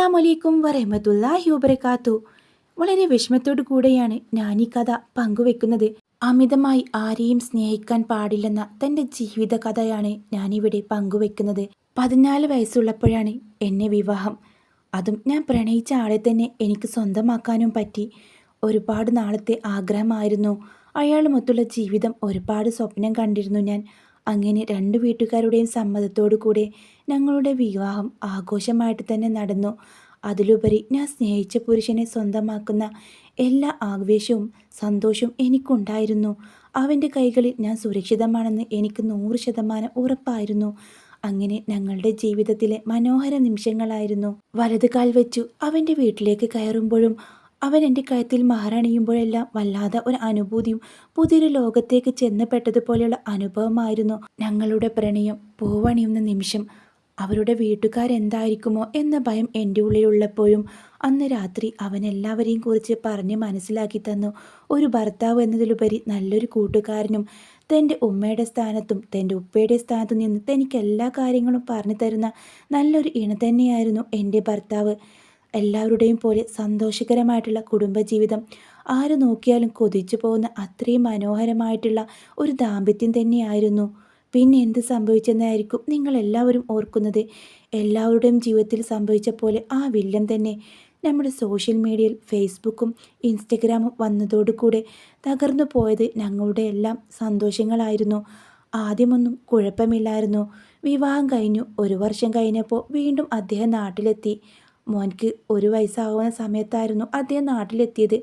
അസ്സലാമു അലൈക്കും വറഹമത്തല്ലാഹി വബർക്കാത്തു വളരെ വിഷമത്തോടു കൂടെയാണ് ഞാൻ ഈ കഥ പങ്കുവെക്കുന്നത്. അമിതമായി ആരെയും സ്നേഹിക്കാൻ പാടില്ലെന്ന തന്റെ ജീവിത കഥയാണ് ഞാനിവിടെ പങ്കുവെക്കുന്നത്. പതിനാല് വയസ്സുള്ളപ്പോഴാണ് എന്നെ വിവാഹം. അതും ഞാൻ പ്രണയിച്ച ആളെ തന്നെ എനിക്ക് സ്വന്തമാക്കാനും പറ്റി. ഒരുപാട് നാളത്തെ ആഗ്രഹമായിരുന്നു. അയാളുമൊത്തുള്ള ജീവിതം ഒരുപാട് സ്വപ്നം കണ്ടിരുന്നു ഞാൻ. അങ്ങനെ രണ്ട് വീട്ടുകാരുടെയും സമ്മതത്തോടു കൂടെ ഞങ്ങളുടെ വിവാഹം ആഘോഷമായിട്ട് തന്നെ നടന്നു. അതിലുപരി ഞാൻ സ്നേഹിച്ച പുരുഷനെ സ്വന്തമാക്കുന്ന എല്ലാ ആവേശവും സന്തോഷവും എനിക്കുണ്ടായിരുന്നു. അവന്റെ കൈകളിൽ ഞാൻ സുരക്ഷിതമാണെന്ന് എനിക്ക് നൂറ് ശതമാനം ഉറപ്പായിരുന്നു. അങ്ങനെ ഞങ്ങളുടെ ജീവിതത്തിലെ മനോഹര നിമിഷങ്ങളായിരുന്നു. വലത് കാൽ വെച്ചു അവന്റെ വീട്ടിലേക്ക് കയറുമ്പോഴും അവൻ എന്റെ കഴുത്തിൽ മഹാറണിയുമ്പോഴെല്ലാം വല്ലാതെ ഒരു അനുഭൂതിയും പുതിയൊരു ലോകത്തേക്ക് ചെന്നപ്പെട്ടതുപോലെയുള്ള അനുഭവമായിരുന്നു ഞങ്ങളുടെ പ്രണയം. പൂവണിയുന്ന നിമിഷം അവരുടെ വീട്ടുകാരെന്തായിരിക്കുമോ എന്ന ഭയം എന്റെ ഉള്ളിലുള്ളപ്പോഴും അന്ന് രാത്രി അവൻ എല്ലാവരെയും കുറിച്ച് പറഞ്ഞ് മനസ്സിലാക്കി തന്നു. ഒരു ഭർത്താവ് എന്നതിലുപരി നല്ലൊരു കൂട്ടുകാരനും തന്റെ ഉമ്മയുടെ സ്ഥാനത്തും തന്റെ ഉപ്പയുടെ സ്ഥാനത്തും നിന്ന് തനിക്ക് എല്ലാ കാര്യങ്ങളും പറഞ്ഞു തരുന്ന നല്ലൊരു ഇണ തന്നെയായിരുന്നു എന്റെ ഭർത്താവ്. എല്ലാവരുടെയും പോലെ സന്തോഷകരമായിട്ടുള്ള കുടുംബജീവിതം ആര് നോക്കിയാലും കൊതിച്ചു പോകുന്ന അത്രയും മനോഹരമായിട്ടുള്ള ഒരു ദാമ്പത്യം തന്നെയായിരുന്നു. പിന്നെ എന്ത് സംഭവിച്ചെന്നായിരിക്കും നിങ്ങൾ എല്ലാവരും ഓർക്കുന്നത്. എല്ലാവരുടെയും ജീവിതത്തിൽ സംഭവിച്ച പോലെ ആ വില്ലൻ തന്നെ നമ്മുടെ സോഷ്യൽ മീഡിയയിൽ ഫേസ്ബുക്കും ഇൻസ്റ്റഗ്രാമും വന്നതോടുകൂടെ തകർന്നു പോയത് ഞങ്ങളുടെ എല്ലാം സന്തോഷങ്ങളായിരുന്നു. ആദ്യമൊന്നും കുഴപ്പമില്ലായിരുന്നു. വിവാഹം കഴിഞ്ഞു. ഒരു വർഷം കഴിഞ്ഞപ്പോൾ വീണ്ടും അദ്ദേഹം നാട്ടിലെത്തി. മോൻക്ക് ഒരു വയസ്സാവുന്ന സമയത്തായിരുന്നു അദ്ദേഹം നാട്ടിലെത്തിയത്.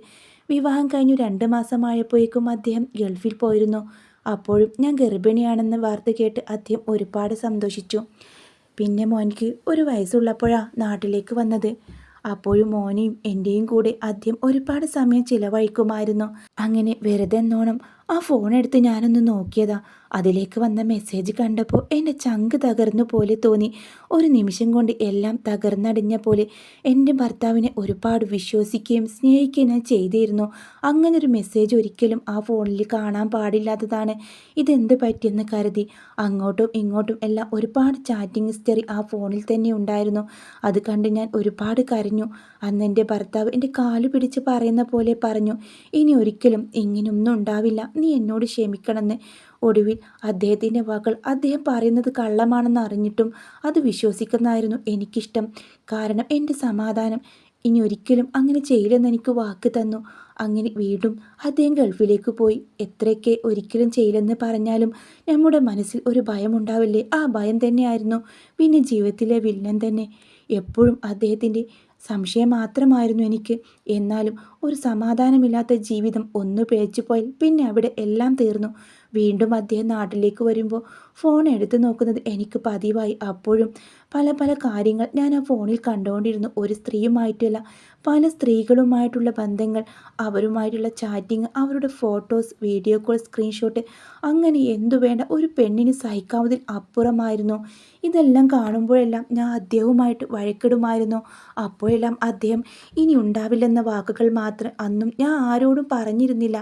വിവാഹം കഴിഞ്ഞു രണ്ട് മാസമായപ്പോഴേക്കും അദ്ദേഹം ഗൾഫിൽ പോയിരുന്നു. അപ്പോഴും ഞാൻ ഗർഭിണിയാണെന്ന വാർത്ത കേട്ട് അദ്ദേഹം ഒരുപാട് സന്തോഷിച്ചു. പിന്നെ മോനിക്ക് ഒരു വയസ്സുള്ളപ്പോഴാണ് നാട്ടിലേക്ക് വന്നത്. അപ്പോഴും മോനെയും എന്റെയും കൂടെ അദ്ദേഹം ഒരുപാട് സമയം ചിലവഴിക്കുമായിരുന്നു. അങ്ങനെ വെറുതെ എന്നോണം ആ ഫോൺ എടുത്ത് ഞാനൊന്ന് നോക്കിയതാ. അതിലേക്ക് വന്ന മെസ്സേജ് കണ്ടപ്പോൾ എന്റെ ചങ്ക് തകർന്നു പോലെ തോന്നി. ഒരു നിമിഷം കൊണ്ട് എല്ലാം തകർന്നടിഞ്ഞ പോലെ എന്റെ ഭർത്താവിനെ ഒരുപാട് വിശ്വസിക്കുകയും സ്നേഹിക്കുകയും ഞാൻ ചെയ്തിരുന്നു. അങ്ങനൊരു മെസ്സേജ് ഒരിക്കലും ആ ഫോണിൽ കാണാൻ പാടില്ലാത്തതാണ്. ഇതെന്ത് പറ്റിയെന്ന് കരുതി. അങ്ങോട്ടും ഇങ്ങോട്ടും എല്ലാം ഒരുപാട് ചാറ്റിംഗ് ഹിസ്റ്ററി ആ ഫോണിൽ തന്നെ ഉണ്ടായിരുന്നു. അത് കണ്ട് ഞാൻ ഒരുപാട് കരഞ്ഞു. അന്ന് എന്റെ ഭർത്താവ് എന്റെ കാലു പിടിച്ച് പറയുന്ന പോലെ പറഞ്ഞു. ഇനി ഒരിക്കലും ഇങ്ങനെയൊന്നും ഉണ്ടാവില്ല. നീ എന്നോട് ക്ഷമിക്കണമെന്ന് ഒടുവിൽ അദ്ദേഹത്തിന്റെ വാക്കുകൾ അദ്ദേഹം പറയുന്നത് കള്ളമാണെന്ന് അറിഞ്ഞിട്ടും അത് വിശ്വസിക്കുന്നതായിരുന്നു എനിക്കിഷ്ടം. കാരണം എന്റെ സമാധാനം ഇനി ഒരിക്കലും അങ്ങനെ ചെയ്യില്ലെന്ന് എനിക്ക് വാക്ക് തന്നു. അങ്ങനെ വീണ്ടും അദ്ദേഹം ഗൾഫിലേക്ക് പോയി. എത്രയൊക്കെ ഒരിക്കലും ചെയ്യില്ലെന്ന് പറഞ്ഞാലും നമ്മുടെ മനസ്സിൽ ഒരു ഭയം ഉണ്ടാവില്ലേ? ആ ഭയം തന്നെയായിരുന്നു. പിന്നെ ജീവിതത്തിലെ വില്ലൻ തന്നെ. എപ്പോഴും അദ്ദേഹത്തിന്റെ സംശയം മാത്രമായിരുന്നു എനിക്ക്. എന്നാലും ഒരു സമാധാനമില്ലാത്ത ജീവിതം ഒന്ന് പിഴച്ചു പോയാൽ പിന്നെ അവിടെ എല്ലാം തീർന്നു. വീണ്ടും അദ്ദേഹം നാട്ടിലേക്ക് വരുമ്പോൾ ഫോൺ എടുത്തു നോക്കുന്നത് എനിക്ക് പതിവായി. അപ്പോഴും പല പല കാര്യങ്ങൾ ഞാൻ ആ ഫോണിൽ കണ്ടുകൊണ്ടിരുന്നു. ഒരു സ്ത്രീയുമായിട്ടല്ല പല സ്ത്രീകളുമായിട്ടുള്ള ബന്ധങ്ങൾ അവരുമായിട്ടുള്ള ചാറ്റിങ് അവരുടെ ഫോട്ടോസ് വീഡിയോ കോൾ സ്ക്രീൻഷോട്ട് അങ്ങനെ എന്തു വേണ്ട ഒരു പെണ്ണിന് സഹിക്കാവുന്നതിൽ അപ്പുറമായിരുന്നു. ഇതെല്ലാം കാണുമ്പോഴെല്ലാം ഞാൻ അദ്ദേഹവുമായിട്ട് വഴക്കിടുമായിരുന്നു. അപ്പോഴെല്ലാം അദ്ദേഹം ഇനി ഉണ്ടാവില്ലെന്ന വാക്കുകൾ മാത്രം അന്നും ഞാൻ ആരോടും പറഞ്ഞിരുന്നില്ല.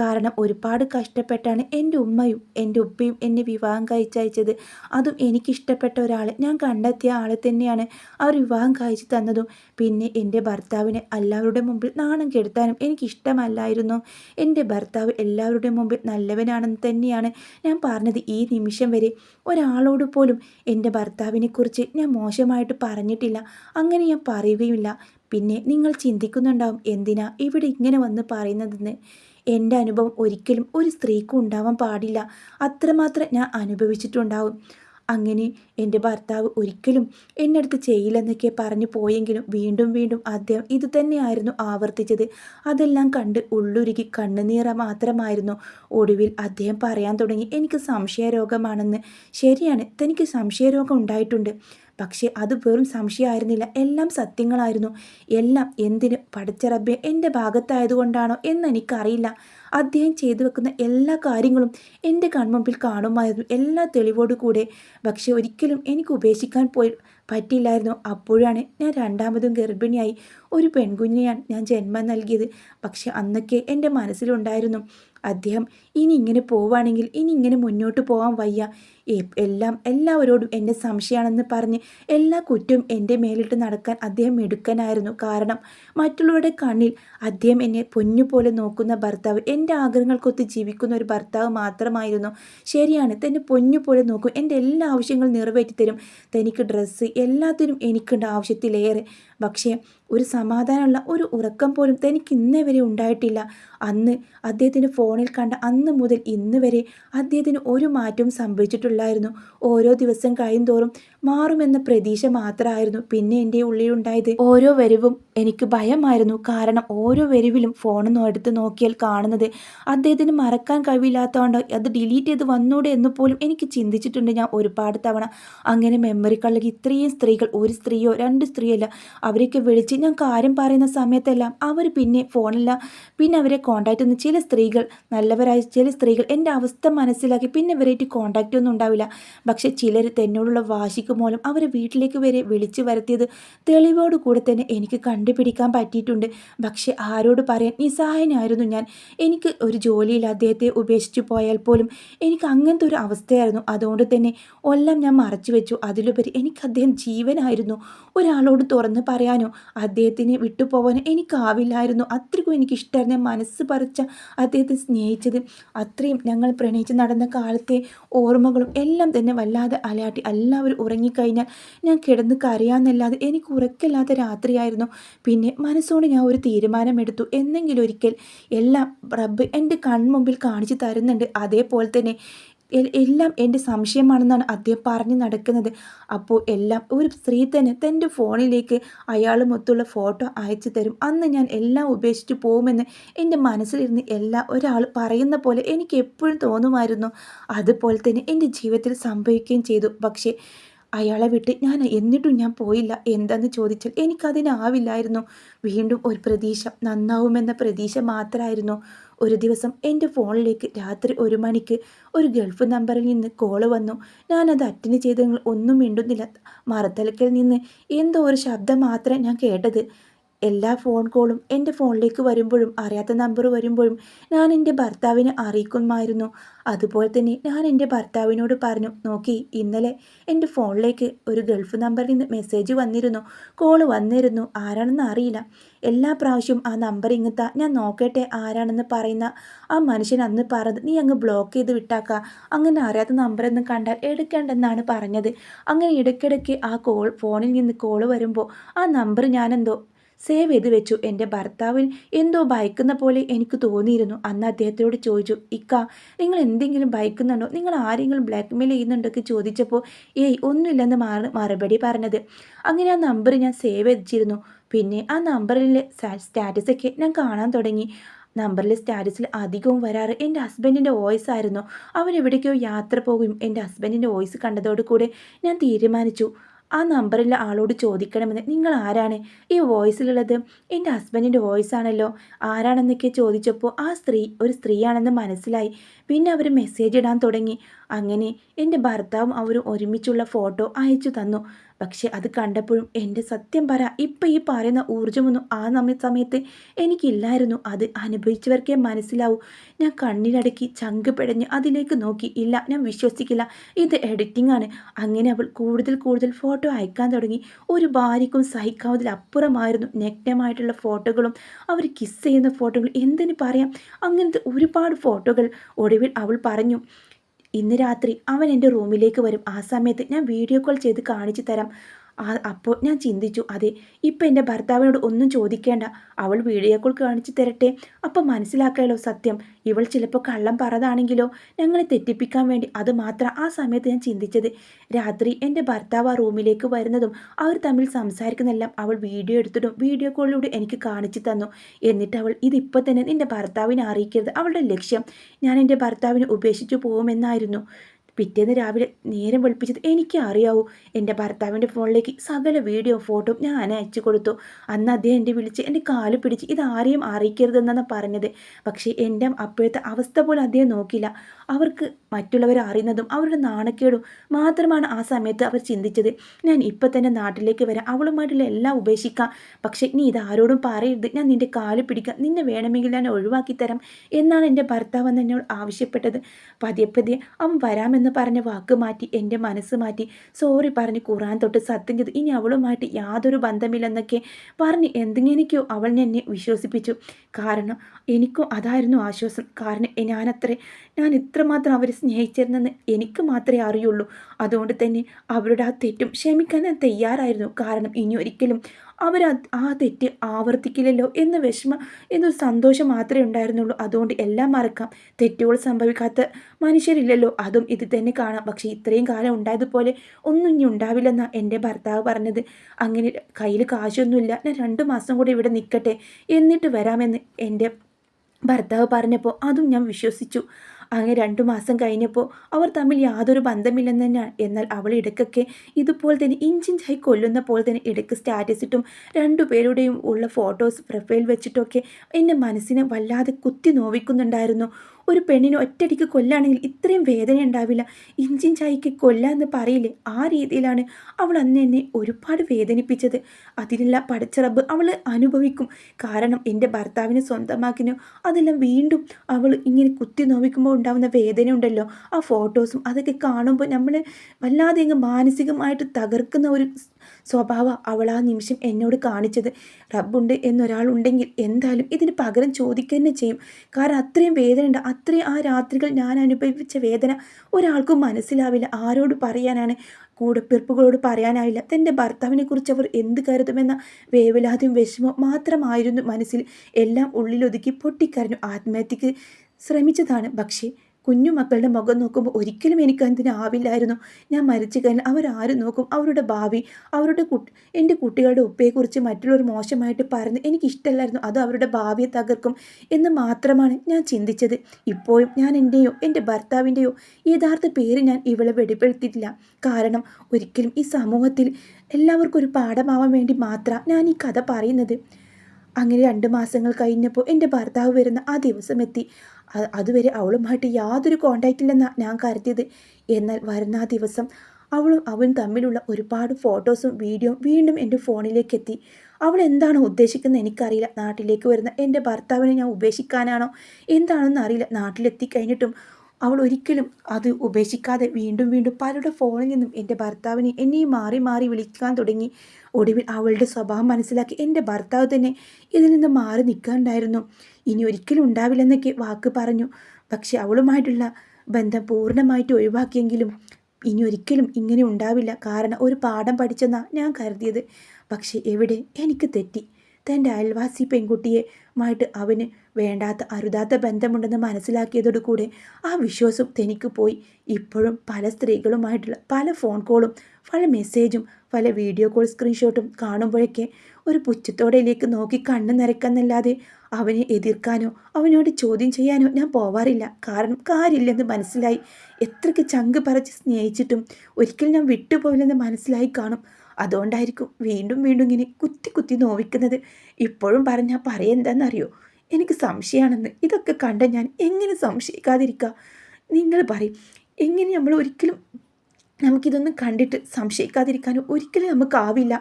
കാരണം ഒരുപാട് കഷ്ടപ്പെട്ടാണ് എന്റെ ഉമ്മയും എന്റെ ഉപ്പയും എന്നെ വിവാഹം കഴിച്ചയച്ചത്. അതും എനിക്കിഷ്ടപ്പെട്ട ഒരാൾ ഞാൻ കണ്ടെത്തിയ ആളെ തന്നെയാണ് അവർ വിവാഹം കഴിച്ചു തന്നതും. പിന്നെ എന്റെ ഭർത്താവിനെ എല്ലാവരുടെ മുമ്പിൽ നാണം കെടുത്താനും എനിക്കിഷ്ടമല്ലായിരുന്നു. എന്റെ ഭർത്താവ് എല്ലാവരുടെ മുമ്പിൽ നല്ലവനാണെന്ന് തന്നെയാണ് ഞാൻ പറഞ്ഞത് ഈ നിമിഷം വരെ. ഒരാളോട് പോലും എന്റെ ഭർത്താവിനെക്കുറിച്ച് ഞാൻ മോശമായിട്ട് പറഞ്ഞിട്ടില്ല. അങ്ങനെ ഞാൻ പറയുകയുമില്ല. പിന്നെ നിങ്ങൾ ചിന്തിക്കുന്നുണ്ടാവും എന്തിനാ ഇവിടെ ഇങ്ങനെ വന്ന് പറയുന്നതെന്ന്? എന്റെ അനുഭവം ഒരിക്കലും ഒരു സ്ത്രീക്കും ഉണ്ടാവാൻ പാടില്ല. അത്രമാത്രം ഞാൻ അനുഭവിച്ചിട്ടുണ്ടാവും. അങ്ങനെ എന്റെ ഭർത്താവ് ഒരിക്കലും എന്നടുത്ത് ചെയ്യില്ലെന്നൊക്കെ പറഞ്ഞു പോയെങ്കിലും വീണ്ടും വീണ്ടും അദ്ദേഹം ഇത് തന്നെയായിരുന്നു ആവർത്തിച്ചത്. അതെല്ലാം കണ്ട് ഉള്ളുരുകി കണ്ണുനീറ മാത്രമായിരുന്നു. ഒടുവിൽ അദ്ദേഹം പറയാൻ തുടങ്ങി എനിക്ക് സംശയരോഗമാണെന്ന്. ശരിയാണ് തനിക്ക് സംശയരോഗം ഉണ്ടായിട്ടുണ്ട്. പക്ഷേ അത് വെറും സംശയമായിരുന്നില്ല. എല്ലാം സത്യങ്ങളായിരുന്നു. എല്ലാം എന്തിന് പഠിച്ച റബ്ബെ എന്റെ ഭാഗത്തായതുകൊണ്ടാണോ എന്നെനിക്കറിയില്ല. അദ്ദേഹം ചെയ്തു വെക്കുന്ന എല്ലാ കാര്യങ്ങളും എന്റെ കൺമുമ്പിൽ കാണുമായിരുന്നു. എല്ലാ തെളിവോടു കൂടെ. പക്ഷെ ഒരിക്കലും എനിക്ക് ഉപേക്ഷിക്കാൻ പോയി പറ്റില്ലായിരുന്നു അപ്പോഴാണ് ഞാൻ രണ്ടാമതും ഗർഭിണിയായി. ഒരു പെൺകുഞ്ഞിനെയാണ് ഞാൻ ജന്മം നൽകിയത്. പക്ഷെ അന്നൊക്കെ എന്റെ മനസ്സിലുണ്ടായിരുന്നു. അദ്ദേഹം ഇനി ഇങ്ങനെ പോവുകയാണെങ്കിൽ ഇനി ഇങ്ങനെ മുന്നോട്ട് പോകാൻ വയ്യ. എല്ലാം എല്ലാവരോടും എന്റെ സംശയമാണെന്ന് പറഞ്ഞ് എല്ലാ കുറ്റവും എന്റെ മേലിട്ട് നടക്കാൻ അദ്ദേഹം എടുക്കാനായിരുന്നു കാരണം മറ്റുള്ളവരുടെ കണ്ണിൽ അദ്ദേഹം എന്നെ പൊന്നുപോലെ നോക്കുന്ന ഭർത്താവ് എന്റെ ആഗ്രഹങ്ങൾക്കൊത്ത് ജീവിക്കുന്ന ഒരു ഭർത്താവ് മാത്രമായിരുന്നു. ശരിയാണ് തന്നെ പൊന്നുപോലെ നോക്കും എന്റെ എല്ലാ ആവശ്യങ്ങളും നിറവേറ്റി തരും തനിക്ക് ഡ്രസ്സ് എല്ലാത്തിനും എനിക്കുണ്ട് ആവശ്യത്തിലേറെ. പക്ഷേ ഒരു സമാധാനമുള്ള ഒരു ഉറക്കം പോലും തനിക്ക് ഇന്നേ വരെ ഉണ്ടായിട്ടില്ല. അന്ന് അദ്ദേഹത്തിന്റെ ഫോണിൽ കണ്ട അന്ന് മുതൽ ഇന്ന് വരെ അദ്ദേഹത്തിന് ഒരു മാറ്റവും സംഭവിച്ചിട്ടില്ലായിരുന്നു ഓരോ ദിവസം കഴിയും തോറും മാറുമെന്ന പ്രതീക്ഷ മാത്രമായിരുന്നു പിന്നെ എന്റെ ഉള്ളിലുണ്ടായത്. ഓരോ വരവും എനിക്ക് ഭയമായിരുന്നു. കാരണം ഓരോ വരവിലും ഫോണൊന്നും എടുത്ത് നോക്കിയാൽ കാണുന്നത് അദ്ദേഹത്തിന് മറക്കാൻ കഴിവില്ലാത്തതുകൊണ്ട് അത് ഡിലീറ്റ് ചെയ്ത് വന്നൂടെ എന്ന് പോലും എനിക്ക് ചിന്തിച്ചിട്ടുണ്ട് ഞാൻ ഒരുപാട് തവണ. അങ്ങനെ മെമ്മറി കള്ളിൽ ഇത്രയും സ്ത്രീകൾ ഒരു സ്ത്രീയോ രണ്ട് സ്ത്രീയല്ല അവരെയൊക്കെ വിളിച്ച് ഞാൻ കാര്യം പറയുന്ന സമയത്തെല്ലാം അവർ പിന്നെ ഫോണില്ല പിന്നെ അവരെ കോണ്ടാക്ട് ചെയ്യുന്ന. ചില സ്ത്രീകൾ നല്ലവരായ ചില സ്ത്രീകൾ എന്റെ അവസ്ഥ മനസ്സിലാക്കി പിന്നെ ഇവരായിട്ട് കോണ്ടാക്റ്റ് ഒന്നും ഉണ്ടാവില്ല. പക്ഷേ ചിലർ തന്നോടുള്ള വാശിക്ക് മൂലം അവരെ വീട്ടിലേക്ക് വരെ വിളിച്ചു വരുത്തിയത് തെളിവോട് കൂടെ തന്നെ എനിക്ക് കണ്ടുപിടിക്കാൻ പറ്റിയിട്ടുണ്ട്. പക്ഷേ ആരോട് പറയാൻ നിസ്സഹായനായിരുന്നു ഞാൻ. എനിക്ക് ഒരു ജോലിയിൽ അദ്ദേഹത്തെ ഉപേക്ഷിച്ചു പോയാൽ പോലും എനിക്ക് അങ്ങനത്തെ ഒരു അവസ്ഥയായിരുന്നു. അതുകൊണ്ട് തന്നെ എല്ലാം ഞാൻ മറച്ചു വെച്ചു. അതിലുപരി എനിക്ക് അദ്ദേഹം ജീവനായിരുന്നു. ഒരാളോട് തുറന്ന് പറയാനോ അദ്ദേഹത്തിനെ വിട്ടുപോകാനോ എനിക്കാവില്ലായിരുന്നു. അത്രയ്ക്കും എനിക്കിഷ്ടമായിരുന്നു മനസ്സ് പറിച്ച അദ്ദേഹത്തെ സ്നേഹിച്ചത്. അത്രയും ഞങ്ങൾ പ്രണയിച്ച് നടന്ന കാലത്തെ ഓർമ്മകളും എല്ലാം തന്നെ വല്ലാതെ അലയാട്ടി എല്ലാവരും ഉറങ്ങിക്കഴിഞ്ഞാൽ ഞാൻ കിടന്ന് കരയാന്നല്ലാതെ എനിക്ക് ഉറക്കമില്ലാത്ത രാത്രിയായിരുന്നു. പിന്നെ മനസ്സോട് ഞാൻ ഒരു തീരുമാനമെടുത്തു. എന്നെങ്കിലും ഒരിക്കൽ എല്ലാം റബ്ബ് എന്റെ കൺമുമ്പിൽ കാണിച്ചു തരുന്നുണ്ട്. അതേപോലെ തന്നെ എല്ലാം എന്റെ സംശയമാണെന്നാണ് അദ്ദേഹം പറഞ്ഞു നടക്കുന്നത്. അപ്പോൾ എല്ലാം ഒരു സ്ത്രീ തന്നെ തന്റെ ഫോണിലേക്ക് അയാൾ അയാളുമൊത്തുള്ള ഫോട്ടോ അയച്ചു തരും. അന്ന് ഞാൻ എല്ലാം ഉപേക്ഷിച്ച് പോകുമെന്ന് എന്റെ മനസ്സിലിരുന്ന് എല്ലാ ഒരാൾ പറയുന്ന പോലെ എനിക്ക് എപ്പോഴും തോന്നുമായിരുന്നു. അതുപോലെ തന്നെ എന്റെ ജീവിതത്തിൽ സംഭവിക്കുകയും ചെയ്തു. പക്ഷേ അയാളെ വിട്ട് ഞാൻ എന്നിട്ടും ഞാൻ പോയില്ല. എന്തെന്ന് ചോദിച്ചാൽ എനിക്കതിനാവില്ലായിരുന്നു. വീണ്ടും ഒരു പ്രതീക്ഷ നന്നാവുമെന്ന പ്രതീക്ഷ മാത്രമായിരുന്നു ഒരു ദിവസം എന്റെ ഫോണിലേക്ക് രാത്രി ഒരു മണിക്ക് ഒരു ഗൾഫ് നമ്പറിൽ നിന്ന് കോൾ വന്നു. ഞാനത് അറ്റൻഡ് ചെയ്തെങ്കിൽ ഒന്നും മിണ്ടുന്നില്ല. മറത്തലക്കൽ നിന്ന് എന്തോ ഒരു ശബ്ദം മാത്രമേ ഞാൻ കേട്ടത്. എല്ലാ ഫോൺ കോളും എന്റെ ഫോണിലേക്ക് വരുമ്പോഴും അറിയാത്ത നമ്പർ വരുമ്പോഴും ഞാൻ എന്റെ ഭർത്താവിനെ അറിയിക്കുമായിരുന്നു. അതുപോലെ തന്നെ ഞാൻ എന്റെ ഭർത്താവിനോട് പറഞ്ഞു നോക്കി ഇന്നലെ എന്റെ ഫോണിലേക്ക് ഒരു ഗൾഫ് നമ്പറിൽ നിന്ന് മെസ്സേജ് വന്നിരുന്നു. കോൾ വന്നിരുന്നു. ആരാണെന്ന് അറിയില്ല. എല്ലാ പ്രാവശ്യവും ആ നമ്പർ ഇങ്ങത്താ. ഞാൻ നോക്കട്ടെ ആരാണെന്ന് പറയുന്ന ആ മനുഷ്യൻ അന്ന് പറഞ്ഞത് നീ അങ്ങ് ബ്ലോക്ക് ചെയ്ത് വിട്ടാക്ക. അങ്ങനെ അറിയാത്ത നമ്പറൊന്നും കണ്ടാൽ എടുക്കേണ്ടെന്നാണ് പറഞ്ഞത്. അങ്ങനെ ഇടയ്ക്കിടയ്ക്ക് ആ കോൾ ഫോണിൽ നിന്ന് കോൾ വരുമ്പോൾ ആ നമ്പർ ഞാനെന്തോ സേവ് ചെയ്ത് വെച്ചു. എന്റെ ഭർത്താവിൽ എന്തോ ഭയക്കുന്ന പോലെ എനിക്ക് തോന്നിയിരുന്നു. അന്ന് അദ്ദേഹത്തോട് ചോദിച്ചു ഇക്ക നിങ്ങൾ എന്തെങ്കിലും ഭയക്കുന്നുണ്ടോ? നിങ്ങൾ ആരെങ്കിലും ബ്ലാക്ക് മെയിൽ ചെയ്യുന്നുണ്ടൊക്കെ ചോദിച്ചപ്പോൾ ഏയ് ഒന്നുമില്ലെന്ന് മാറി മറുപടി പറഞ്ഞത്. അങ്ങനെ ആ നമ്പർ ഞാൻ സേവ് ചെയ്തിരുന്നു. പിന്നെ ആ നമ്പറിലെ സ്റ്റാറ്റസൊക്കെ ഞാൻ കാണാൻ തുടങ്ങി. നമ്പറിലെ സ്റ്റാറ്റസിൽ അധികവും വരാറ് എന്റെ ഹസ്ബൻഡിന്റെ വോയിസ് ആയിരുന്നു. അവരെവിടേക്കോ യാത്ര പോകുകയും എന്റെ ഹസ്ബൻഡിന്റെ വോയിസ് കണ്ടതോടുകൂടെ ഞാൻ തീരുമാനിച്ചു. ആ നമ്പറിലെ ആളോട് ചോദിക്കണമെന്ന്. നിങ്ങൾ ആരാണ്? ഈ വോയിസിലുള്ളത് എന്റെ ഹസ്ബൻഡിന്റെ വോയിസ് ആണല്ലോ ആരാണെന്നൊക്കെ ചോദിച്ചപ്പോൾ ആ സ്ത്രീ ഒരു സ്ത്രീയാണെന്ന് മനസ്സിലായി. പിന്നെ അവർ മെസ്സേജ് ഇടാൻ തുടങ്ങി. അങ്ങനെ എന്റെ ഭർത്താവും അവരും ഒരുമിച്ചുള്ള ഫോട്ടോ അയച്ചു തന്നു. പക്ഷെ അത് കണ്ടപ്പോഴും എന്റെ സത്യം പറ ഇപ്പം ഈ പറയുന്ന ഊർജമൊന്നും ആ നമ്മ സമയത്ത് എനിക്കില്ലായിരുന്നു. അത് അനുഭവിച്ചവർക്കേ മനസ്സിലാവൂ. ഞാൻ കണ്ണിലടക്കി ചങ്ക് പിടഞ്ഞ് അതിലേക്ക് നോക്കി. ഇല്ല ഞാൻ വിശ്വസിക്കില്ല. ഇത് എഡിറ്റിംഗ് ആണ്. അങ്ങനെ അവൾ കൂടുതൽ കൂടുതൽ ഫോട്ടോ അയക്കാൻ തുടങ്ങി. ഒരു ഭാര്യക്കും സഹിക്കാവുന്നതിലപ്പുറമായിരുന്നു നഗ്നമായിട്ടുള്ള ഫോട്ടോകളും അവർ കിസ് ചെയ്യുന്ന ഫോട്ടോകൾ എന്തിനു പറയാം? അങ്ങനത്തെ ഒരുപാട് ഫോട്ടോകൾ ഒടുവിൽ അവൾ പറഞ്ഞു. ഇന്ന് രാത്രി അവൻ എന്റെ റൂമിലേക്ക് വരും. ആ സമയത്ത് ഞാൻ വീഡിയോ കോൾ ചെയ്ത് കാണിച്ചു തരാം. അപ്പോൾ ഞാൻ ചിന്തിച്ചു അതെ ഇപ്പം എന്റെ ഭർത്താവിനോട് ഒന്നും ചോദിക്കേണ്ട. അവൾ വീഡിയോ കോൾ കാണിച്ചു തരട്ടെ. അപ്പം മനസ്സിലാക്കാമല്ലോ സത്യം. ഇവൾ ചിലപ്പോൾ കള്ളം പറഞ്ഞതാണെങ്കിലോ ഞങ്ങളെ തെറ്റിപ്പിക്കാൻ വേണ്ടി. അത് മാത്രം ആ സമയത്ത് ഞാൻ ചിന്തിച്ചത്. രാത്രി എന്റെ ഭർത്താവ് ആ റൂമിലേക്ക് വരുന്നതും അവർ തമ്മിൽ സംസാരിക്കുന്നതെല്ലാം അവൾ വീഡിയോ എടുത്തിട്ടും വീഡിയോ കോളിലൂടെ എനിക്ക് കാണിച്ചു തന്നു. എന്നിട്ട് അവൾ ഇതിപ്പോൾ തന്നെ നിന്റെ ഭർത്താവിനെ അറിയിക്കരുത്. അവളുടെ ലക്ഷ്യം ഞാൻ എന്റെ ഭർത്താവിനെ ഉപേക്ഷിച്ചു പോകുമെന്നായിരുന്നു. പിറ്റേന്ന് രാവിലെ നേരം വെളുപ്പിച്ചത് എനിക്ക് അറിയാവൂ എന്റെ ഭർത്താവിന്റെ ഫോണിലേക്ക് സകല വീഡിയോ ഫോട്ടോ ഞാൻ അയച്ചു കൊടുത്തു. അന്ന് അദ്ദേഹം എന്റെ വിളിച്ച് എന്റെ കാൽ പിടിച്ച് ഇത് ആരെയും അറിയിക്കരുതെന്നാണ് പറഞ്ഞത്. പക്ഷേ എന്റെ അപ്പോഴത്തെ അവസ്ഥ പോലും അദ്ദേഹം നോക്കില്ല അവർക്ക് മറ്റുള്ളവരെ അറിയുന്നതും അവരുടെ നാണക്കേടും മാത്രമാണ് ആ സമയത്ത് അവർ ചിന്തിച്ചത്. ഞാൻ ഇപ്പം തന്നെ നാട്ടിലേക്ക് വരാം. അവളുമായിട്ടുള്ള എല്ലാം ഉപേക്ഷിക്കാം. പക്ഷേ നീ ഇതാരോടും പറയരുത്. ഞാൻ നിന്റെ കാൽ പിടിക്കാം. നിന്നെ വേണമെങ്കിൽ ഞാൻ ഒഴിവാക്കി തരാം എന്നാണ് എന്റെ ഭർത്താവ് എന്നോട് ആവശ്യപ്പെട്ടത്. പതിയെ പതിയെ അവൻ വരാമെന്ന് പറഞ്ഞ വാക്ക് മാറ്റി എന്റെ മനസ്സ് മാറ്റി. സോറി പറഞ്ഞ് ഖുറാൻ തൊട്ട് സത്യം ചെയ്തു. ഇനി അവളുമായിട്ട് യാതൊരു ബന്ധമില്ലെന്നൊക്കെ പറഞ്ഞ് എന്തെങ്ങനെയൊക്കെയോ അവൾ എന്നെ വിശ്വസിപ്പിച്ചു. കാരണം എനിക്കും അതായിരുന്നു ആശ്വാസം. കാരണം ഞാനത്ര ഞാൻ ഇത്രമാത്രം അവരെ സ്നേഹിച്ചിരുന്നെന്ന് എനിക്ക് മാത്രമേ അറിയുള്ളൂ. അതുകൊണ്ട് തന്നെ അവരുടെ ആ തെറ്റും ക്ഷമിക്കാൻ ഞാൻ തയ്യാറായിരുന്നു. കാരണം ഇനി ഒരിക്കലും അവർ ആ തെറ്റ് ആവർത്തിക്കില്ലല്ലോ എന്ന വിഷമ എന്നൊരു സന്തോഷം മാത്രമേ ഉണ്ടായിരുന്നുള്ളൂ. അതുകൊണ്ട് എല്ലാം മറക്കാം. തെറ്റുകൾ സംഭവിക്കാത്ത മനുഷ്യരില്ലല്ലോ. അതും ഇത് തന്നെ കാണാം. പക്ഷേ ഇത്രയും കാലം ഉണ്ടായതുപോലെ ഒന്നും ഇനി ഉണ്ടാവില്ലെന്നാണ് എന്റെ ഭർത്താവ് പറഞ്ഞത്. അങ്ങനെ കയ്യിൽ കാശൊന്നുമില്ല. ഞാൻ രണ്ട് മാസം കൂടി ഇവിടെ നിൽക്കട്ടെ. എന്നിട്ട് വരാമെന്ന് എന്റെ ഭർത്താവ് പറഞ്ഞപ്പോൾ അതും ഞാൻ വിശ്വസിച്ചു. അങ്ങനെ രണ്ടു മാസം കഴിഞ്ഞപ്പോൾ അവർ തമ്മിൽ യാതൊരു ബന്ധമില്ലെന്ന് തന്നെയാണ് എന്നാൽ അവൾ ഇടയ്ക്കൊക്കെ ഇതുപോലെ തന്നെ ഇഞ്ചിഞ്ചായി കൊല്ലുന്ന പോലെ തന്നെ ഇടയ്ക്ക് സ്റ്റാറ്റസ് ഇട്ടും രണ്ടുപേരുടെയും ഉള്ള ഫോട്ടോസ് പ്രൊഫൈൽ വെച്ചിട്ടൊക്കെ എന്റെ മനസ്സിനെ വല്ലാതെ കുത്തി നോവിക്കുന്നുണ്ടായിരുന്നു. ഒരു പെണ്ണിനെ ഒറ്റയടിക്ക് കൊല്ലാണെങ്കിൽ ഇത്രയും വേദന ഉണ്ടാവില്ല. ഇഞ്ചിൻ ചായക്ക് കൊല്ലാന്ന് പറയില്ലേ ആ രീതിയിലാണ് അവൾ അന്ന് എന്നെ ഒരുപാട് വേദനിപ്പിച്ചത്. അതിനെല്ലാം പടച്ചിറബ് അവൾ അനുഭവിക്കും. കാരണം എന്റെ ഭർത്താവിനെ സ്വന്തമാക്കിനു അതെല്ലാം വീണ്ടും അവൾ ഇങ്ങനെ കുത്തി നോവിക്കുമ്പോൾ ഉണ്ടാകുന്ന വേദന ഉണ്ടല്ലോ ആ ഫോട്ടോസും അതൊക്കെ കാണുമ്പോൾ നമ്മൾ വല്ലാതെ അങ്ങ് മാനസികമായിട്ട് തകർക്കുന്ന ഒരു സ്വഭാവം അവൾ ആ നിമിഷം എന്നോട് കാണിച്ചത്. റബ്ബുണ്ട് എന്നൊരാളുണ്ടെങ്കിൽ എന്തായാലും ഇതിന് പകരം ചോദിക്കുക തന്നെ ചെയ്യും. കാരണം അത്രയും വേദന ഉണ്ട് അത്രയും ആ രാത്രികൾ ഞാൻ അനുഭവിച്ച വേദന ഒരാൾക്കും മനസ്സിലാവില്ല. ആരോട് പറയാനാണ്? കൂടെ പിറപ്പുകളോട് പറയാനായില്ല. തന്റെ ഭർത്താവിനെ കുറിച്ച് അവർ എന്ത് കരുതുമെന്ന വേവലാതിയും വിഷമം മാത്രമായിരുന്നു മനസ്സിൽ. എല്ലാം ഉള്ളിലൊതുക്കി പൊട്ടിക്കരഞ്ഞു. ആത്മഹത്യക്ക് ശ്രമിച്ചതാണ്. പക്ഷേ കുഞ്ഞു മക്കളുടെ മുഖം നോക്കുമ്പോൾ ഒരിക്കലും എനിക്ക് അതിനാവില്ലായിരുന്നു ഞാൻ മരിച്ചു കഴിഞ്ഞാൽ അവരാരും നോക്കും? അവരുടെ ഭാവി അവരുടെ കുട്ടി എന്റെ കുട്ടികളുടെ ഉപ്പയെക്കുറിച്ച് മറ്റുള്ളവർ മോശമായിട്ട് പറഞ്ഞ് എനിക്കിഷ്ടമല്ലായിരുന്നു അത് അവരുടെ ഭാവിയെ തകർക്കും എന്ന് മാത്രമാണ് ഞാൻ ചിന്തിച്ചത്. ഇപ്പോഴും ഞാൻ എന്റെയോ എന്റെ ഭർത്താവിന്റെയോ യഥാർത്ഥ പേര് ഞാൻ ഇവളെ വെളിപ്പെടുത്തിയിട്ടില്ല. കാരണം ഒരിക്കലും ഈ സമൂഹത്തിൽ എല്ലാവർക്കും ഒരു പാഠമാവാൻ വേണ്ടി മാത്രം ഞാൻ ഈ കഥ പറയുന്നത്. അങ്ങനെ രണ്ട് മാസങ്ങൾ കഴിഞ്ഞപ്പോൾ എന്റെ ഭർത്താവ് വരുന്ന ആ ദിവസം എത്തി. അതുവരെ അവളുമായിട്ട് യാതൊരു കോണ്ടാക്റ്റ് ഇല്ലെന്നാണ് ഞാൻ കരുതിയത്. എന്നാൽ വരുന്ന ആ ദിവസം അവളും അവൻ തമ്മിലുള്ള ഒരുപാട് ഫോട്ടോസും വീഡിയോ വീണ്ടും എന്റെ ഫോണിലേക്ക് എത്തി. അവൾ എന്താണ് ഉദ്ദേശിക്കുന്നത് എനിക്കറിയില്ല. നാട്ടിലേക്ക് വരുന്ന എന്റെ ഭർത്താവിനെ ഞാൻ ഉപേക്ഷിക്കാനാണോ? എന്താണെന്ന് അറിയില്ല നാട്ടിലെത്തി കഴിഞ്ഞിട്ടും അവൾ ഒരിക്കലും അത് ഉപേക്ഷിക്കാതെ വീണ്ടും വീണ്ടും പലരുടെ ഫോണിൽ നിന്നും എന്റെ ഭർത്താവിനെ എന്നെയും മാറി മാറി വിളിക്കാൻ തുടങ്ങി. ഒടുവിൽ അവളുടെ സ്വഭാവം മനസ്സിലാക്കി എന്റെ ഭർത്താവ് തന്നെ ഇതിൽ നിന്ന് മാറി നിൽക്കാണ്ടായിരുന്നു. ഇനി ഒരിക്കലും ഉണ്ടാവില്ലെന്നൊക്കെ വാക്ക് പറഞ്ഞു. പക്ഷെ അവളുമായിട്ടുള്ള ബന്ധം പൂർണമായിട്ട് ഒഴിവാക്കിയെങ്കിലും ഇനി ഒരിക്കലും ഇങ്ങനെ ഉണ്ടാവില്ല. കാരണം ഒരു പാഠം പഠിച്ചെന്നാണ് ഞാൻ കരുതിയത്. പക്ഷേ എവിടെ? എനിക്ക് തെറ്റി. തന്റെ അയൽവാസി പെൺകുട്ടിയെ മായിട്ട് അവന് വേണ്ടാത്ത അരുതാത്ത ബന്ധമുണ്ടെന്ന് മനസ്സിലാക്കിയതോടുകൂടെ ആ വിശ്വാസം തനിക്ക് പോയി. ഇപ്പോഴും പല സ്ത്രീകളുമായിട്ടുള്ള പല ഫോൺ കോളും പല മെസ്സേജും പല വീഡിയോ കോൾ സ്ക്രീൻഷോട്ടും കാണുമ്പോഴൊക്കെ ഒരു പുച്ഛത്തോടെയിലേക്ക് നോക്കി കണ്ണു നിറയ്ക്കാന്നല്ലാതെ അവനെ എതിർക്കാനോ അവനോട് ചോദ്യം ചെയ്യാനോ ഞാൻ പോവാറില്ല. കാരണം കാര്യമില്ലെന്ന് മനസ്സിലായി. എത്രയ്ക്ക് ചങ്ക് പറിച്ച് സ്നേഹിച്ചിട്ടും ഒരിക്കലും ഞാൻ വിട്ടുപോയില്ലെന്ന് മനസ്സിലായി കാണും. അതുകൊണ്ടായിരിക്കും വീണ്ടും വീണ്ടും ഇങ്ങനെ കുത്തി കുത്തി നോവിക്കുന്നത്. ഇപ്പോഴും പറഞ്ഞാൽ പറയെന്താണെന്നറിയോ എനിക്ക് സംശയമാണെന്ന് ഇതൊക്കെ കണ്ട ഞാൻ എങ്ങനെ സംശയിക്കാതിരിക്കുക നിങ്ങൾ പറയും. എങ്ങനെ നമ്മൾ ഒരിക്കലും നമുക്കിതൊന്നും കണ്ടിട്ട് സംശയിക്കാതിരിക്കാനും ഒരിക്കലും നമുക്കാവില്ല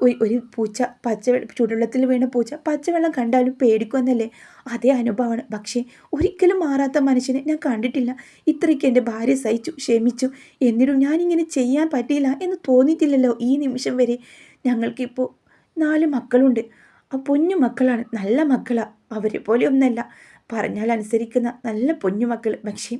ഒരു ഒരു പൂച്ച പച്ച ചുടുവെള്ളത്തിൽ വീണ പൂച്ച പച്ചവെള്ളം കണ്ടാലും പേടിക്കുമെന്നല്ലേ? അതേ അനുഭവമാണ്. പക്ഷേ ഒരിക്കലും മാറാത്ത മനുഷ്യനെ ഞാൻ കണ്ടിട്ടില്ല. ഇത്രയ്ക്ക് എന്റെ ഭാര്യ സഹിച്ചു ക്ഷമിച്ചു. എന്നിട്ടും ഞാനിങ്ങനെ ചെയ്യാൻ പറ്റിയില്ല എന്ന് തോന്നിയിട്ടില്ലല്ലോ ഈ നിമിഷം വരെ. ഞങ്ങൾക്കിപ്പോൾ നാല് മക്കളുണ്ട്. ആ പൊന്നു മക്കളാണ്. നല്ല മക്കളാണ് അവരെ പോലെ ഒന്നല്ല. പറഞ്ഞാൽ അനുസരിക്കുന്ന നല്ല പൊന്നു മക്കൾ പക്ഷേ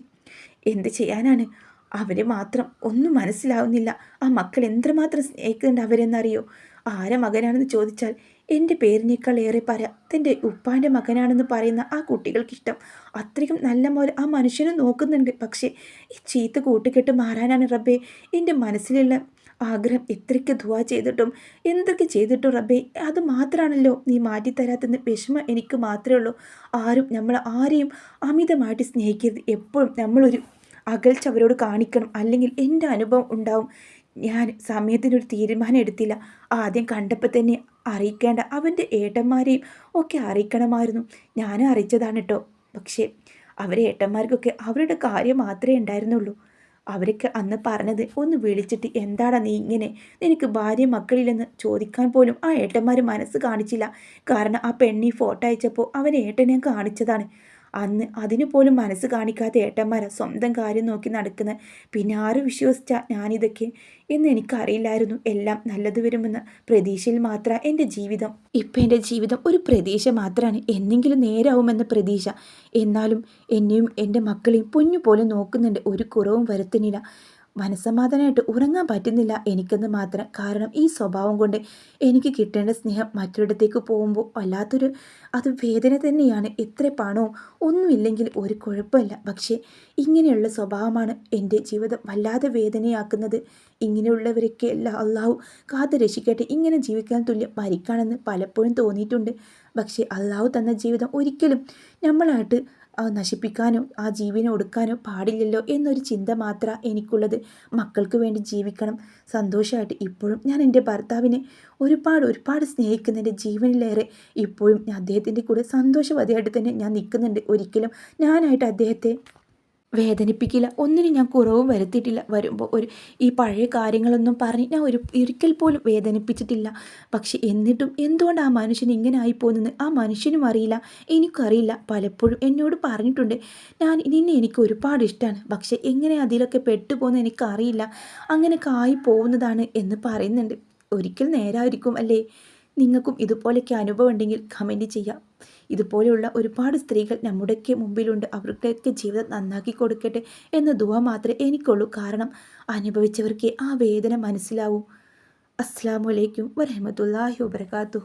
എന്ത് ചെയ്യാനാണ്? അവരെ മാത്രം ഒന്നും മനസ്സിലാവുന്നില്ല. ആ മക്കൾ എന്തുമാത്രം സ്നേഹിക്കുന്നുണ്ട് അവരെന്നറിയോ? ആരെ മകനാണെന്ന് ചോദിച്ചാൽ എന്റെ പേരിനേക്കാൾ ഏറെ പറ തന്റെ ഉപ്പാന്റെ മകനാണെന്ന് പറയുന്ന ആ കുട്ടികൾക്കിഷ്ടം അത്രയും നല്ല പോലെ ആ മനുഷ്യനെ നോക്കുന്നുണ്ട്. പക്ഷേ ഈ ചീത്ത കൂട്ടുകെട്ട് മാറാനാണ് റബ്ബേ എന്റെ മനസ്സിലുള്ള ആഗ്രഹം. എത്രയ്ക്ക് ധുവ ചെയ്തിട്ടും എന്തൊക്കെ ചെയ്തിട്ടും റബ്ബേ അത് മാത്രമാണല്ലോ നീ മാറ്റിത്തരാത്തെന്ന് വിഷമം എനിക്ക് മാത്രമേ ഉള്ളൂ. ആരും നമ്മൾ ആരെയും അമിതമായിട്ട് സ്നേഹിക്കരുത്. എപ്പോഴും നമ്മളൊരു അകൽച്ച അവരോട് കാണിക്കണം. അല്ലെങ്കിൽ എന്റെ അനുഭവം ഉണ്ടാവും. ഞാൻ സമയത്തിനൊരു തീരുമാനം എടുത്തില്ല ആദ്യം കണ്ടപ്പോൾ തന്നെ അറിയിക്കേണ്ട അവന്റെ ഏട്ടന്മാരെയും ഒക്കെ അറിയിക്കണമായിരുന്നു. ഞാനും അറിയിച്ചതാണ് കേട്ടോ പക്ഷേ അവരെ ഏട്ടന്മാർക്കൊക്കെ അവരുടെ കാര്യം മാത്രമേ ഉണ്ടായിരുന്നുള്ളൂ. അവരൊക്കെ അന്ന് പറഞ്ഞത് ഒന്ന് വിളിച്ചിട്ട് എന്താടാ നീ ഇങ്ങനെ? നിനക്ക് ഭാര്യ മക്കളില്ലെന്ന് ചോദിക്കാൻ പോലും ആ ഏട്ടന്മാർ മനസ്സ് കാണിച്ചില്ല. കാരണം ആ പെണ്ണി ഫോട്ടോ അയച്ചപ്പോൾ അവൻ ഏട്ടനെ കാണിച്ചതാണ്. അന്ന് അതിനു പോലും മനസ്സ് കാണിക്കാത്ത ഏട്ടന്മാരാ സ്വന്തം കാര്യം നോക്കി നടക്കുന്നത് പിന്നെ ആര് വിശ്വസിച്ച ഞാനിതൊക്കെ? എന്ന് എനിക്കറിയില്ലായിരുന്നു. എല്ലാം നല്ലത് വരുമെന്ന പ്രതീക്ഷയിൽ മാത്രമാണ് എന്റെ ജീവിതം. ഇപ്പം എന്റെ ജീവിതം ഒരു പ്രതീക്ഷ മാത്രമാണ് എന്നെങ്കിലും നേരാവുമെന്ന പ്രതീക്ഷ. എന്നാലും എന്നെയും എന്റെ മക്കളെയും പൊന്നു പോലെ നോക്കുന്നുണ്ട്. ഒരു കുറവും വരുത്തുന്നില്ല. മനസ്സമാധാനമായിട്ട് ഉറങ്ങാൻ പറ്റുന്നില്ല. എനിക്കെന്ന് മാത്രം കാരണം ഈ സ്വഭാവം കൊണ്ട് എനിക്ക് കിട്ടേണ്ട സ്നേഹം മറ്റൊരിടത്തേക്ക് പോകുമ്പോൾ വല്ലാത്തൊരു അത് വേദന തന്നെയാണ്. എത്ര പണവും ഒന്നുമില്ലെങ്കിൽ ഒരു കുഴപ്പമില്ല. പക്ഷേ ഇങ്ങനെയുള്ള സ്വഭാവമാണ് എന്റെ ജീവിതം വല്ലാതെ വേദനയാക്കുന്നത്. ഇങ്ങനെയുള്ളവരൊക്കെ എല്ലാ അള്ളാഹു കാത്തു രക്ഷിക്കട്ടെ. ഇങ്ങനെ ജീവിക്കാൻ തുല്യം മരിക്കാണെന്ന് പലപ്പോഴും തോന്നിയിട്ടുണ്ട്. പക്ഷേ അള്ളാഹു തന്ന ജീവിതം ഒരിക്കലും നമ്മളായിട്ട് നശിപ്പിക്കാനോ ആ ജീവനെ ഒടുക്കാനോ പാടില്ലല്ലോ എന്നൊരു ചിന്ത മാത്രം എനിക്കുള്ളത്. മക്കൾക്ക് വേണ്ടി ജീവിക്കണം. സന്തോഷമായിട്ട് ഇപ്പോഴും ഞാൻ എന്റെ ഭർത്താവിനെ ഒരുപാട് ഒരുപാട് സ്നേഹിക്കുന്ന എന്റെ ജീവനിലേറെ ഇപ്പോഴും അദ്ദേഹത്തിന്റെ കൂടെ സന്തോഷവതിയായിട്ട് തന്നെ ഞാൻ നിൽക്കുന്നുണ്ട്. ഒരിക്കലും ഞാനായിട്ട് അദ്ദേഹത്തെ വേദനിപ്പിക്കില്ല. ഒന്നിനും ഞാൻ കുറവും വരുത്തിയിട്ടില്ല. വരുമ്പോൾ ഒരു ഈ പഴയ കാര്യങ്ങളൊന്നും പറഞ്ഞ് ഞാൻ ഒരു ഒരിക്കൽ പോലും വേദനിപ്പിച്ചിട്ടില്ല. പക്ഷെ എന്നിട്ടും എന്തുകൊണ്ട് ആ മനുഷ്യൻ ഇങ്ങനെ ആയിപ്പോകുന്നെന്ന് ആ മനുഷ്യനും അറിയില്ല. എനിക്കറിയില്ല. പലപ്പോഴും എന്നോട് പറഞ്ഞിട്ടുണ്ട്. ഞാൻ നിന്നെ എനിക്ക് ഒരുപാട് ഇഷ്ടമാണ് പക്ഷെ എങ്ങനെ അതിലൊക്കെ പെട്ടുപോകുന്ന എനിക്കറിയില്ല. അങ്ങനെയൊക്കെ ആയി പോകുന്നതാണ് എന്ന് പറയുന്നുണ്ട്. ഒരിക്കൽ നേരായിരിക്കും അല്ലേ? നിങ്ങൾക്കും ഇതുപോലെയൊക്കെ അനുഭവം ഉണ്ടെങ്കിൽ കമന്റ് ചെയ്യാം. ഇതുപോലെയുള്ള ഒരുപാട് സ്ത്രീകൾ നമ്മുടെയൊക്കെ മുമ്പിലുണ്ട്. അവർക്കൊക്കെ ജീവിതം നന്നാക്കി കൊടുക്കട്ടെ എന്ന ദുവ മാത്രമേ എനിക്കുള്ളൂ. കാരണം അനുഭവിച്ചവർക്ക് ആ വേദന മനസ്സിലാവും. അസ്സാം വലൈക്കും വരഹമത്തല്ലാഹി വാബർക്കാത്തു